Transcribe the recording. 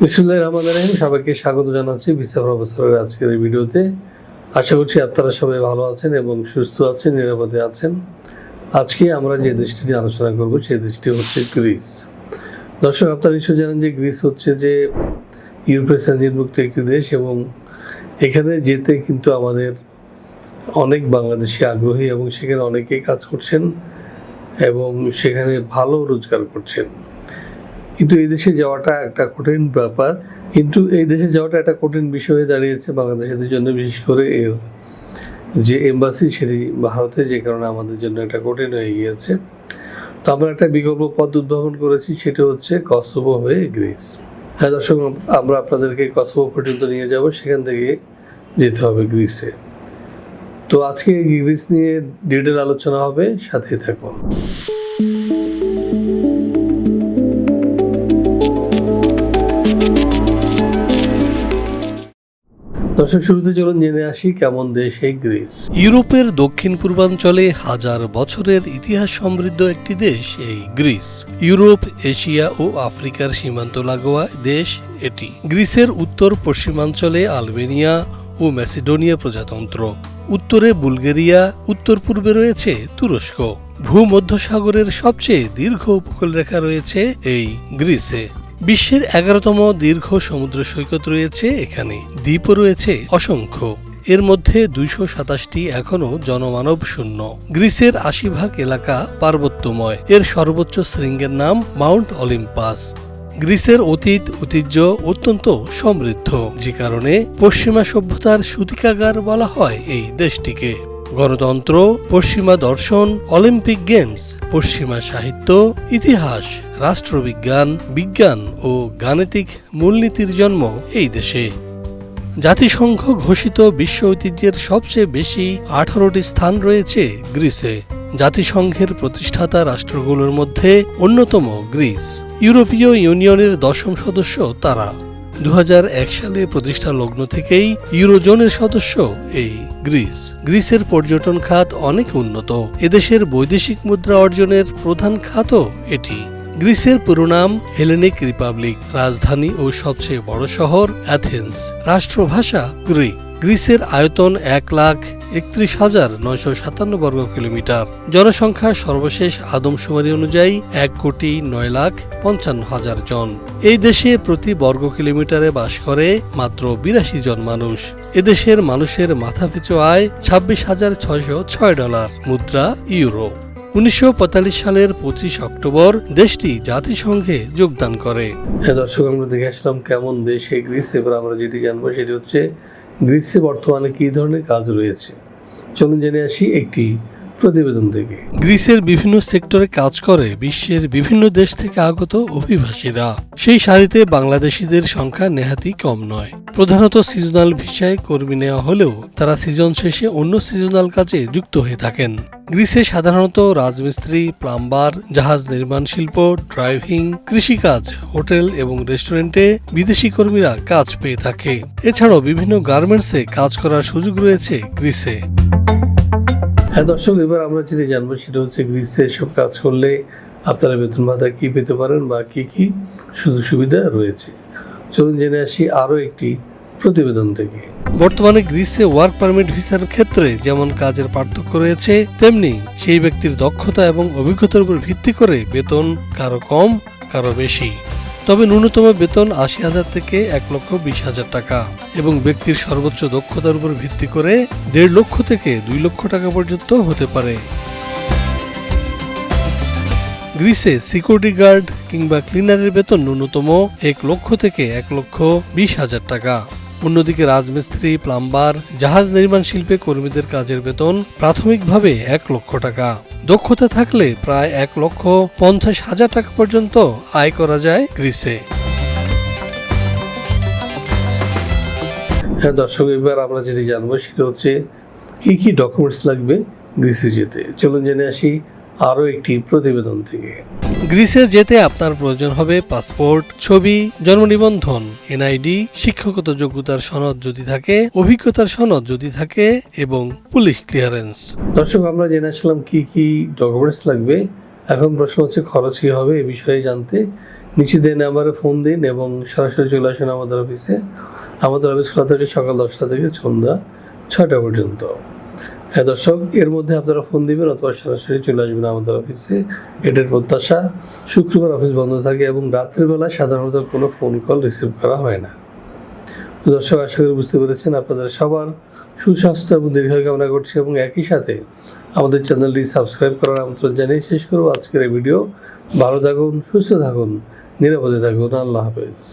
বিসমুল্লাহ রহমান রহিম, সবাইকে স্বাগত জানাচ্ছি ভিসা প্রফেসরের আজকের এই ভিডিওতে। আশা করছি আপনারা সবাই ভালো আছেন এবং সুস্থ আছেন, নিরাপদে আছেন। আজকে আমরা যে দেশটি নিয়ে আলোচনা করব, সেই দেশটি হচ্ছে গ্রিস। দর্শক, আপনারা নিশ্চয় জানেন যে গ্রিস হচ্ছে যে ইউরোপের স্যাঞ্জিনভুক্ত একটি দেশ এবং এখানে যেতে কিন্তু আমাদের অনেক বাংলাদেশি আগ্রহী এবং সেখানে অনেকেই কাজ করছেন এবং সেখানে ভালো রোজগার করছেন। কিন্তু এই দেশে যাওয়াটা একটা কঠিন ব্যাপার। কিন্তু এই দেশে যাওয়াটা একটা কঠিন বিষয় হয়ে দাঁড়িয়েছে বাংলাদেশের জন্য, বিশেষ করে এর যে এম্বাসি সেটি ভারতে যে কারণে আমাদের জন্য একটা কঠিন হয়ে গিয়েছে। তো আমরা একটা বিকল্প পথ উদ্ভাবন করেছি, সেটা হচ্ছে কসোভো হয়ে গ্রিস। হ্যাঁ দর্শক, আমরা আপনাদেরকে কসোভো পর্যন্ত নিয়ে যাব, সেখান থেকে যেতে হবে গ্রিসে। তো আজকে গ্রিস নিয়ে ডিটেল আলোচনা হবে সাথে থাকুন। দর্শক শুরুতে চলুন জেনে আসি কেমন দেশ এই গ্রিস। ইউরোপের দক্ষিণ পূর্বাঞ্চলে হাজার বছরের ইতিহাস সমৃদ্ধ একটি দেশ এই গ্রিস। ইউরোপ, এশিয়া ও আফ্রিকার সীমান্ত লাগোয়া দেশ এটি। গ্রিসের উত্তর পশ্চিমাঞ্চলে আলবেনিয়া ও ম্যাসিডোনিয়া প্রজাতন্ত্র। উত্তরে বুলগেরিয়া, উত্তর পূর্বে রয়েছে তুরস্ক। ভূমধ্যসাগরের সবচেয়ে দীর্ঘ উপকূলরেখা রয়েছে এই গ্রিসে। বিশ্বের এগারোতম দীর্ঘ সমুদ্র সৈকত রয়েছে এখানে। দ্বীপও রয়েছে অসংখ্য। এর মধ্যে দুইশো সাতাশটি এখনও জনমানব শূন্য। গ্রিসের আশি ভাগ এলাকা পার্বত্যময়। এর সর্বোচ্চ শৃঙ্গের নাম মাউন্ট অলিম্পাস। গ্রিসের অতীত ঐতিহ্য অত্যন্ত সমৃদ্ধ। যে কারণে পশ্চিমা সভ্যতার সূতিকাগার বলা হয় এই দেশটিকে। গণতন্ত্র, পশ্চিমা দর্শন, অলিম্পিক গেমস, পশ্চিমা সাহিত্য, ইতিহাস, রাষ্ট্রবিজ্ঞান, বিজ্ঞান ও গাণিতিক মূলনীতির জন্ম এই দেশে। জাতিসংঘ ঘোষিত বিশ্ব ঐতিহ্যের সবচেয়ে বেশি আঠারোটি স্থান রয়েছে গ্রিসে। জাতিসংঘের প্রতিষ্ঠাতা রাষ্ট্রগুলোর মধ্যে অন্যতম গ্রিস। ইউরোপীয় ইউনিয়নের দশম সদস্য তারা। দু হাজার এক সালে প্রতিষ্ঠা লগ্ন থেকেই ইউরোজোনের সদস্য এই গ্রিস। গ্রিসের পর্যটন খাত অনেক উন্নত। এদেশের বৈদেশিক মুদ্রা অর্জনের প্রধান খাতও এটি। গ্রিসের পুরো নাম হেলেনিক রিপাবলিক, রাজধানী ও সবচেয়ে বড় শহর অ্যাথেন্স। রাষ্ট্রভাষা গ্রিক। গ্রিসের আয়তন এক লাখ একত্রিশ হাজার নয়শো সাতান্ন বর্গ কিলোমিটার। জনসংখ্যা সর্বশেষ আদমশুমারি অনুযায়ী এক কোটি নয় লাখ পঞ্চান্ন হাজার জন। এই দেশে প্রতি বর্গ কিলোমিটারে বাস করে মাত্র বিরাশি জন মানুষ। এদেশের মানুষের মাথাপিছু আয় ছাব্বিশ হাজার ছয়শো ছয় ডলার, মুদ্রা ইউরো। উনিশশো পঁয়তাল্লিশ সালের পঁচিশ অক্টোবর দেশটি জাতিসংঘে যোগদান করে। হ্যাঁ দর্শক, আমরা দেখে আসলাম কেমন দেশ এই গ্রিস, এবার আমরা যেটি জানব সেটি হচ্ছে গ্রিসে বর্তমানে কী ধরনের কাজ রয়েছে? চলুন জেনে আসি একটি প্রতিবেদন থেকে। গ্রিসের বিভিন্ন সেক্টরে কাজ করে বিশ্বের বিভিন্ন দেশ থেকে আগত অভিবাসীরা। সেই সারিতে বাংলাদেশিদের সংখ্যা নেহাতি কম নয়। প্রধানত সিজনাল ভিসায় কর্মী নেওয়া হলেও তারা সিজন শেষে অন্য সিজনাল কাজে যুক্ত হয়ে থাকেন। গ্রিসে সাধারণত রাজমিস্ত্রি, প্লাম্বার, জাহাজ নির্মাণ শিল্প, ড্রাইভিং, কৃষিকাজ, হোটেল এবং রেস্টুরেন্টে বিদেশি কর্মীরা কাজ পেয়ে থাকে। এছাড়াও বিভিন্ন গার্মেন্টসে কাজ করার সুযোগ রয়েছে গ্রিসে। হ্যাঁ দর্শক, এবার আমরা যেটা জানব সেটা হচ্ছে গ্রিসে এসব কাজ করলে আপনারা বেতন ভাতা কী পেতে পারেন বা কী কী সুযোগ সুবিধা রয়েছে? চলুন জেনে আসি আরও একটি প্রতিবেদন থেকে। বর্তমানে গ্রিসে ওয়ার্ক পারমিট ভিসার ক্ষেত্রে যেমন কাজের পার্থক্য রয়েছে, তেমনি সেই ব্যক্তির দক্ষতা এবং অভিজ্ঞতার উপর ভিত্তি করে বেতন কারও কম, কারও বেশি। তবে ন্যূনতম বেতন আশি হাজার থেকে এক লক্ষ বিশ হাজার টাকা এবং ব্যক্তির সর্বোচ্চ দক্ষতার উপর ভিত্তি করে দেড় লক্ষ থেকে দুই লক্ষ টাকা পর্যন্ত হতে পারে। গ্রিসে সিকিউরিটি গার্ড কিংবা ক্লিনারের বেতন ন্যূনতম এক লক্ষ থেকে এক লক্ষ বিশ হাজার টাকা। অন্যদিকে রাজমিস্ত্রি, প্লাম্বার, জাহাজ নির্মাণ শিল্পে কর্মীদের কাজের বেতন প্রাথমিকভাবে এক লক্ষ টাকা। দক্ষতা থাকলে প্রায় এক লক্ষ পঞ্চাশ হাজার টাকা পর্যন্ত আয় করা যায় গ্রিসে। হ্যাঁ দর্শক, এবার আমরা যেটি জানব সেটা হচ্ছে, কী কী ডকুমেন্টস লাগবে গ্রিসে যেতে? চলুন জেনে আসি আরও একটি প্রতিবেদন থেকে। গ্রিসে যেতে আপনার প্রয়োজন হবে পাসপোর্ট ছবি জন্ম নিবন্ধন এনআইডি শিক্ষাগত যোগ্যতার সনদ যদি থাকে অভিজ্ঞতার সনদ যদি থাকে এবং পুলিশ ক্লিয়ারেন্স। দর্শক আমরা জেনে আসলাম কী কী ডকুমেন্টস লাগবে। এখন প্রশ্ন হচ্ছে খরচ কী হবে এ বিষয়ে জানতে। নিচে দেয় নাম্বারে ফোন দিন এবং সরাসরি চলে আসুন আমাদের অফিসে আমাদের অফিস খোলা থাকে সকাল দশটা থেকে সন্ধ্যা ছটা পর্যন্ত। হ্যাঁ দর্শক, এর মধ্যে আপনারা ফোন দিবেন অথবা সরাসরি চলে আসবেন আমাদের অফিসে এটার প্রত্যাশা, শুক্রবার অফিস বন্ধ থাকে এবং রাত্রিবেলা সাধারণত কোনো ফোন কল রিসিভ করা হয় না। দর্শক, আশা করি বুঝতে পেরেছেন আপনাদের সবার সুস্বাস্থ্য এবং দীর্ঘ কামনা করছি এবং একই সাথে আমাদের চ্যানেলটি সাবস্ক্রাইব করার আমন্ত্রণ জানিয়ে শেষ করব আজকের এই ভিডিও ভালো থাকুন, সুস্থ থাকুন, নিরাপদে থাকুন। আল্লাহ হাফেজ।